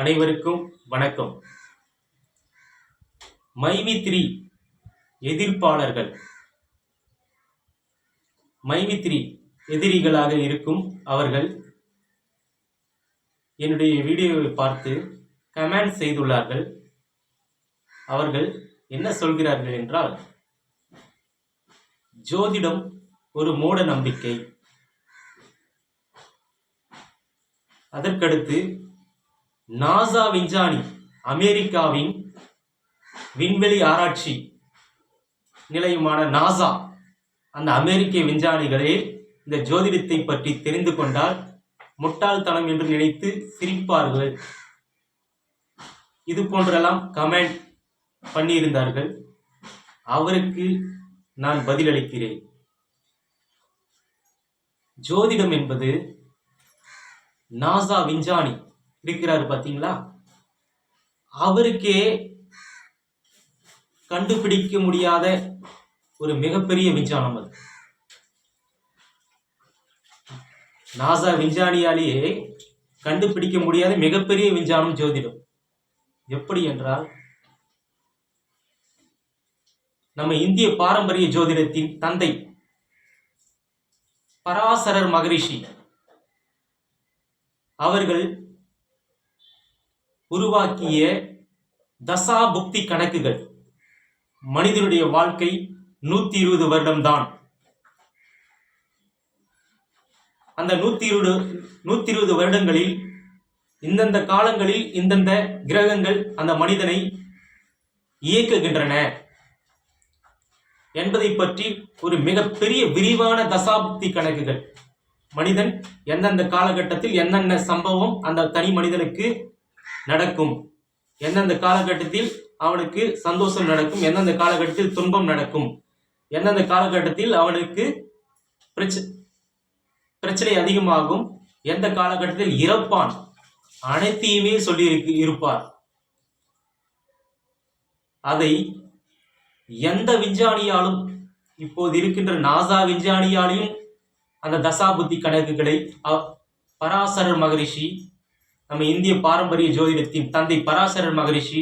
அனைவருக்கும் வணக்கம். மைவித்ரி எதிர்ப்பாளர்கள். மைவித்ரி எதிரிகளாக இருக்கும் அவர்கள் என்னுடைய வீடியோவை பார்த்து கமெண்ட் செய்துள்ளார்கள். அவர்கள் என்ன சொல்கிறார்கள் என்றால் ஜோதிடம் ஒரு மூட நம்பிக்கை. அதற்கடுத்து நாசா விஞ்ஞானி அமெரிக்காவின் விண்வெளி ஆராய்ச்சி நிலையமான நாசா அந்த அமெரிக்க விஞ்ஞானிகளே இந்த ஜோதிடத்தை பற்றி தெரிந்து கொண்டால் முட்டாள்தனம் என்று நினைத்து சிரிப்பார்கள். இது போன்றெல்லாம் கமெண்ட் பண்ணியிருந்தார்கள். அவருக்கு நான் பதிலளிக்கிறேன். ஜோதிடம் என்பது நாசா விஞ்ஞானி இருக்கிறார் பாத்தீங்களா? அவருக்கே கண்டுபிடிக்க முடியாத ஒரு மிகப்பெரிய விஞ்ஞானம் அது. நாசா விஞ்ஞானியாலேயே கண்டுபிடிக்க முடியாத மிகப்பெரிய விஞ்ஞானம் ஜோதிடம். எப்படி என்றால் நம்ம இந்திய பாரம்பரிய ஜோதிடத்தின் தந்தை பராசரர் மகரிஷி. அவர்கள் உருவாக்கிய தசா புக்தி கணக்குகள். மனிதனுடைய வாழ்க்கை நூத்தி இருபது வருடம்தான். அந்த நூத்தி இருபது நூத்தி இருபது வருடங்களில் இந்தந்த காலங்களில் இந்தந்த கிரகங்கள் அந்த மனிதனை இயக்குகின்றன என்பதை பற்றி ஒரு மிகப்பெரிய விரிவான தசாபுக்தி கணக்குகள். மனிதன் எந்தெந்த காலகட்டத்தில் என்னென்ன சம்பவம் அந்த தனி மனிதனுக்கு நடக்கும். எந்தெந்த காலகட்டத்தில் அவனுக்கு சந்தோஷம் நடக்கும் எந்தெந்த காலகட்டத்தில் துன்பம் நடக்கும். எந்தெந்த காலகட்டத்தில் அவனுக்கு பிரச்ச பிரச்சனை அதிகமாகும் எந்த காலகட்டத்தில் இறப்பான். அனைத்தையுமே சொல்லி இருப்பார். அதை எந்த விஞ்ஞானியாலும் இப்போது இருக்கின்ற நாசா விஞ்ஞானியாலையும் அந்த தசாபுத்தி கணக்குகளை பராசரர் மகரிஷி நம்ம இந்திய பாரம்பரிய ஜோதிடத்தின் தந்தை பராசரர் மகரிஷி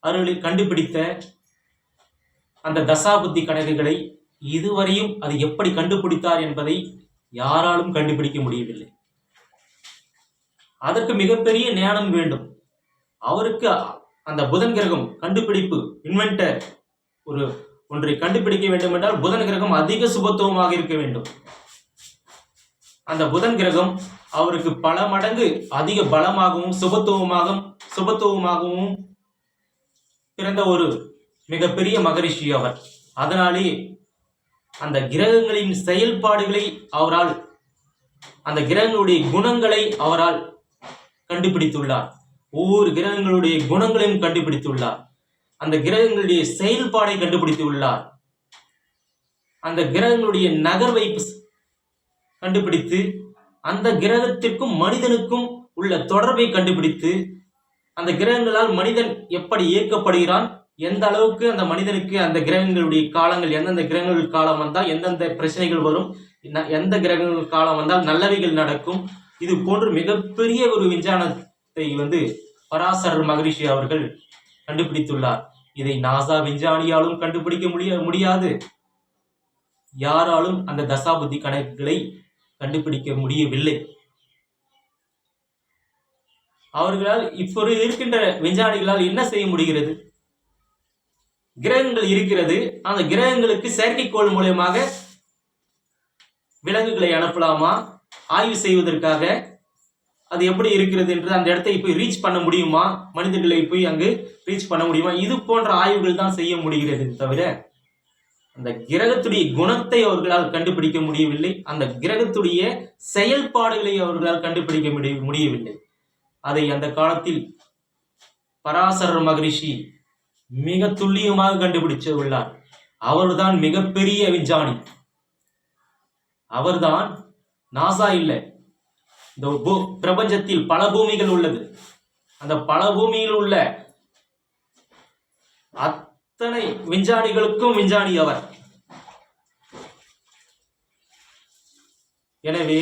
அருளை கண்டுபிடித்த அந்த தசாபுத்தி கணக்குகளை இதுவரையும் அது எப்படி கண்டுபிடித்தார் என்பதை யாராலும் கண்டுபிடிக்க முடியவில்லை. அதற்கு மிகப்பெரிய ஞானம் வேண்டும். அவருக்கு அந்த புதன் கிரகம் கண்டுபிடிப்பு இன்வென்டர் ஒரு ஒன்றை கண்டுபிடிக்க வேண்டும் என்றால் புதன் கிரகம் அதிக சுபத்துவமாக இருக்க வேண்டும். அந்த புதன் கிரகம் அவருக்கு பல மடங்கு அதிக பலமாகவும் சுபத்துவமாகவும் சுபத்துவமாகவும் பிறந்த ஒரு மிகப்பெரிய மகரிஷி அவர். அதனாலே அந்த கிரகங்களின் செயல்பாடுகளை அவரால் அந்த கிரகங்களுடைய குணங்களை அவரால் கண்டுபிடித்துள்ளார். ஒவ்வொரு கிரகங்களுடைய குணங்களையும் கண்டுபிடித்துள்ளார். அந்த கிரகங்களுடைய செயல்பாடை கண்டுபிடித்துள்ளார். அந்த கிரகங்களுடைய நகர்வை கண்டுபிடித்து அந்த கிரகத்திற்கும் மனிதனுக்கும் உள்ள தொடர்பை கண்டுபிடித்து அந்த கிரகங்களால் மனிதன் எப்படி இயக்கப்படுகிறான் எந்த அளவுக்கு அந்த மனிதனுக்கு அந்த கிரகங்களுடைய காலங்கள் எந்தெந்த கிரகங்கள் காலம் வந்தால் எந்தெந்த பிரச்சனைகள் வரும் எந்த கிரகங்கள் காலம் வந்தால் நல்லவைகள் நடக்கும் இது போன்று மிகப்பெரிய ஒரு விஞ்ஞானத்தை வந்து பராசரர் மகரிஷி அவர்கள் கண்டுபிடித்துள்ளார். இதை நாசா விஞ்ஞானியாலும் கண்டுபிடிக்க முடிய முடியாது. யாராலும் அந்த தசாபுத்தி கணக்குகளை கண்டுபிடிக்க முடியவில்லை. அவர்களால் இப்போது இருக்கின்ற விஞ்ஞானிகளால் என்ன செய்ய முடிகிறது? கிரகங்கள் இருக்கிறது. அந்த கிரகங்களுக்கு செயற்கைக்கோள் மூலயமாக விலங்குகளை அனுப்பலாமா? ஆய்வு செய்வதற்காக அது எப்படி இருக்கிறது என்று அந்த இடத்தை போய் ரீச் பண்ண முடியுமா? மனிதர்களை போய் அங்கு ரீச் பண்ண முடியுமா? இது போன்ற ஆய்வுகள் தான் செய்ய முடிகிறது தவிர அந்த கிரகத்துடைய குணத்தை அவர்களால் கண்டுபிடிக்க முடியவில்லை. அந்த கிரகத்துடைய செயல்பாடுகளை அவர்களால் கண்டுபிடிக்க முடிய முடியவில்லை. அதை அந்த காலத்தில் பராசரர் மகரிஷி மிக துல்லியமாக கண்டுபிடிச்சு உள்ளார் அவர்தான் மிகப்பெரிய விஞ்ஞானி. அவர்தான் நாசா இல்லை. இந்த பிரபஞ்சத்தில் பல பூமிகள் உள்ளது. அந்த பல பூமியில் உள்ள அத்தனை விஞ்ஞானிகளுக்கும் விஞ்ஞானி அவர். எனவே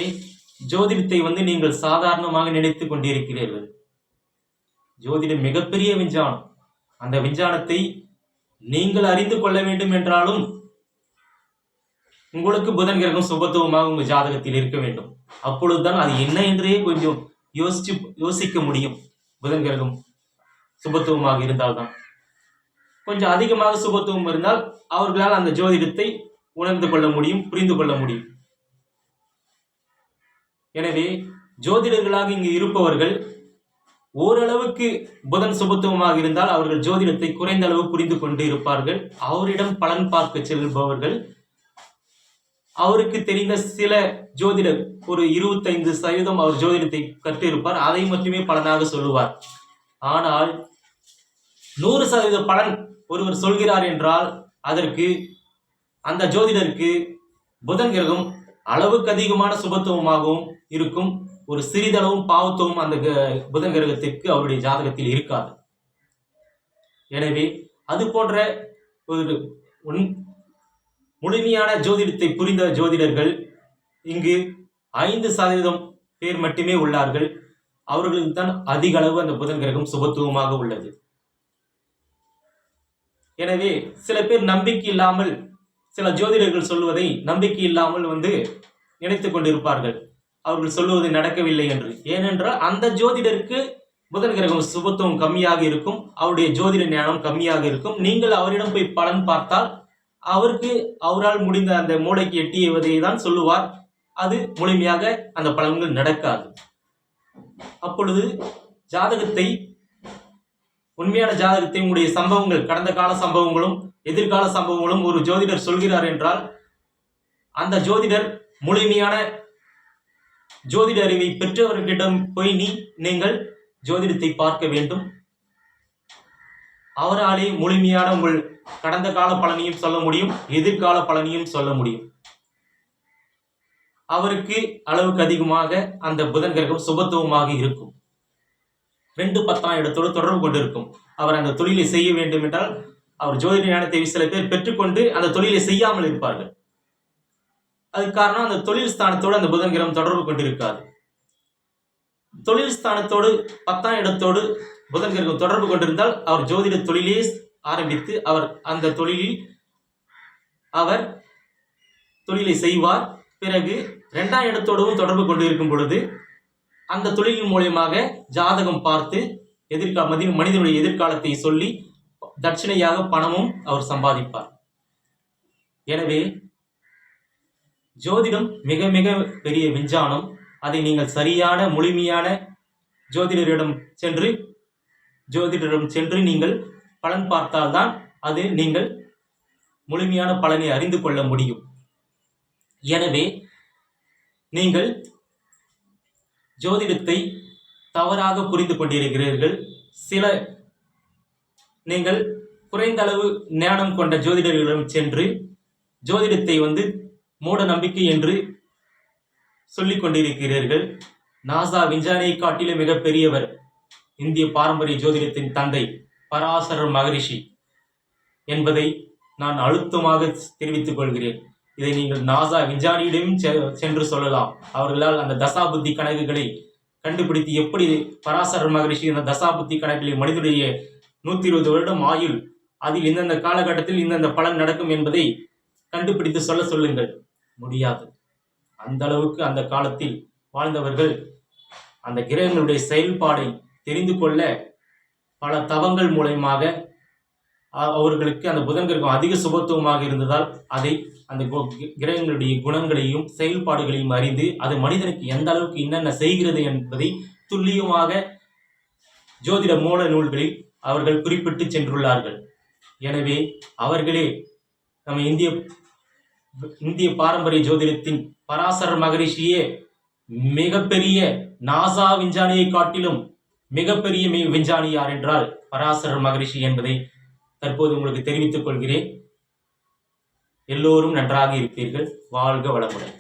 ஜோதிடத்தை வந்து நீங்கள் சாதாரணமாக நினைத்துக் கொண்டிருக்கிறீர்கள். ஜோதிடம் மிகப்பெரிய விஞ்ஞானம். அந்த விஞ்ஞானத்தை நீங்கள் அறிந்து கொள்ள வேண்டும் என்றாலும் உங்களுக்கு புதன் கிரகம் சுபத்துவமாக உங்கள் ஜாதகத்தில் இருக்க வேண்டும். அப்பொழுதுதான் அது என்ன என்றே கொஞ்சம் யோசிச்சு யோசிக்க முடியும். புதன் கிரகம் சுபத்துவமாக இருந்தால்தான். கொஞ்சம் அதிகமாக சுபத்துவம் இருந்தால் அவர்களால் அந்த ஜோதிடத்தை உணர்ந்து கொள்ள முடியும் புரிந்து கொள்ள முடியும். எனவே ஜோதிடர்களாக இங்கு இருப்பவர்கள் ஓரளவுக்கு புதன் சுபத்துவமாக இருந்தால் அவர்கள் ஜோதிடத்தை குறைந்த அளவு புரிந்து கொண்டு இருப்பார்கள். அவரிடம் பலன் பார்க்க செல்பவர்கள். அவருக்கு தெரிந்த சில ஜோதிடர் ஒரு இருபத்தைந்து சதவீதம் அவர் ஜோதிடத்தை கற்றிருப்பார். அதை மட்டுமே பலனாக சொல்லுவார். ஆனால் நூறு சதவீத பலன் ஒருவர் சொல்கிறார் என்றால் அதற்கு அந்த ஜோதிடருக்கு புதன் கிரகம் அளவுக்கு அதிகமான சுபத்துவமாகவும் இருக்கும். ஒரு சிறிதளவும் பாவத்தவும் அந்த க- புதன் கிரகத்திற்கு அவருடைய ஜாதகத்தில் இருக்காது. எனவே அது போன்ற ஒரு உன் முழுமையான ஜோதிடத்தை புரிந்த ஜோதிடர்கள் இங்கு ஐந்து சதவீதம் பேர் மட்டுமே உள்ளார்கள். அவர்களுக்கு தான் அதிக அளவு அந்த புதன் கிரகம் சுபத்துவமாக உள்ளது. எனவே சில பேர் நம்பிக்கை இல்லாமல் சில ஜோதிடர்கள் சொல்வதை நம்பிக்கை இல்லாமல் வந்து நினைத்து கொண்டிருப்பார்கள். அவர்கள் சொல்லுவது நடக்கவில்லை என்று. ஏனென்றால் அந்த ஜோதிடருக்கு புதன் கிரகம் சுபத்துவம் கம்மியாக இருக்கும் அவருடைய ஜோதிட ஞானம் கம்மியாக இருக்கும். நீங்கள் அவரிடம் போய் பலன் பார்த்தால் அவருக்கு அவரால் முடிந்த அந்த மூளைக்கு எட்டியவதை தான் சொல்லுவார். அது முழுமையாக அந்த பலன்கள் நடக்காது. அப்பொழுது ஜாதகத்தை உண்மையான ஜாதகத்தை உங்களுடைய சம்பவங்கள் கடந்த கால சம்பவங்களும் எதிர்கால சம்பவங்களும் ஒரு ஜோதிடர் சொல்கிறார் என்றால் அந்த ஜோதிடர் முழுமையான ஜோதிட அறிவை பெற்றவர்களிடம் போய் நீ நீங்கள் ஜோதிடத்தை பார்க்க வேண்டும். அவராலே முழுமையான உங்கள் கடந்த கால பலனையும் சொல்ல முடியும் எதிர்கால பலனையும் சொல்ல முடியும். அவருக்கு அளவுக்கு அதிகமாக அந்த புதன் கிரகம் சுபத்துவமாக இருக்கும். ரெண்டு பத்தாம் இடத்தோடு தொடர்பு கொண்டிருக்கும். அவர் அந்த தொழிலை செய்ய வேண்டும் என்றால் அவர் ஜோதிட ஞானத்தை சில பேர் பெற்றுக்கொண்டு அந்த தொழிலை செய்யாமல் இருப்பார்கள். அதுக்கு காரணம் அந்த தொழில் ஸ்தானத்தோடு அந்த புதன் கிரகம் தொடர்பு கொண்டிருக்காது. தொழில் ஸ்தானத்தோடு பத்தாம் இடத்தோடு புதன் கிரகம் தொடர்பு கொண்டிருந்தால் அவர் ஜோதிட தொழிலே ஆரம்பித்து அவர் அந்த தொழிலில் அவர் தொழிலை செய்வார். பிறகு ரெண்டாம் இடத்தோடவும் தொடர்பு கொண்டிருக்கும் பொழுது அந்த தொழிலின் மூலியமாக ஜாதகம் பார்த்து எதிர்கால மதி மனிதனுடைய எதிர்காலத்தை சொல்லி தட்சிணையாக பணமும் அவர் சம்பாதிப்பார். எனவே ஜோதிடம் மிக மிக பெரிய விஞ்ஞானம். அதை நீங்கள் சரியான முழுமையான ஜோதிடரிடம் சென்று ஜோதிடரிடம் சென்று நீங்கள் பலன் பார்த்தால்தான் அது நீங்கள் முழுமையான பலனை அறிந்து கொள்ள முடியும். எனவே நீங்கள் ஜோதிடத்தை தவறாக புரிந்து கொண்டிருக்கிறீர்கள். சில நீங்கள் குறைந்த அளவு ஞானம் கொண்ட ஜோதிடர்களிடம் சென்று ஜோதிடத்தை வந்து மூட நம்பிக்கை என்று சொல்லிக் கொண்டிருக்கிறீர்கள். நாசா விஞ்ஞானியை காட்டிலும் மிகப்பெரியவர். இந்திய பாரம்பரிய ஜோதிடத்தின் தந்தை பராசரர் மகரிஷி என்பதை நான் அழுத்தமாக தெரிவித்துக் கொள்கிறேன். இதை நீங்கள் நாசா விஞ்ஞானியிடம் செ- சென்று சொல்லலாம். அவர்களால் அந்த தசாபுத்தி கணக்குகளை கண்டுபிடித்து எப்படி பராசரர் மகரிஷி அந்த தசாபுத்தி கணக்கில் மனிதனுடைய நூத்தி இருபது வருடம் ஆயுள் அதில் இந்தந்த காலகட்டத்தில் இந்தந்த பலன் நடக்கும் என்பதை கண்டுபிடித்து சொல்ல சொல்லுங்கள். முடியாது. அந்த அளவுக்கு அந்த காலத்தில் வாழ்ந்தவர்கள் அந்த கிரகங்களுடைய செயல்பாடை தெரிந்து கொள்ள பல தவங்கள் மூலயமாக அவர்களுக்கு அந்த புதன் கிரகம் அதிக சுபத்துவமாக இருந்ததால் அதை அந்த கு- கிரகங்களுடைய குணங்களையும் செயல்பாடுகளையும் அறிந்து அது மனிதனுக்கு எந்த அளவுக்கு என்னென்ன செய்கிறது என்பதை துல்லியமாக ஜோதிட மூல நூல்களில் அவர்கள் குறிப்பிட்டு சென்றுள்ளார்கள். எனவே அவர்களே நம்ம இந்திய இந்திய பாரம்பரிய ஜோதிடத்தின் பராசர மகரிஷியே மிகப்பெரிய நாசா விஞ்ஞானியை காட்டிலும் மிகப்பெரிய மெய் விஞ்ஞானி யார் என்றால் பராசரர் மகரிஷி என்பதை தற்போது உங்களுக்கு தெரிவித்துக் கொள்கிறேன். எல்லோரும் நன்றாக இருப்பீர்கள். வாழ்க வளமுடன்.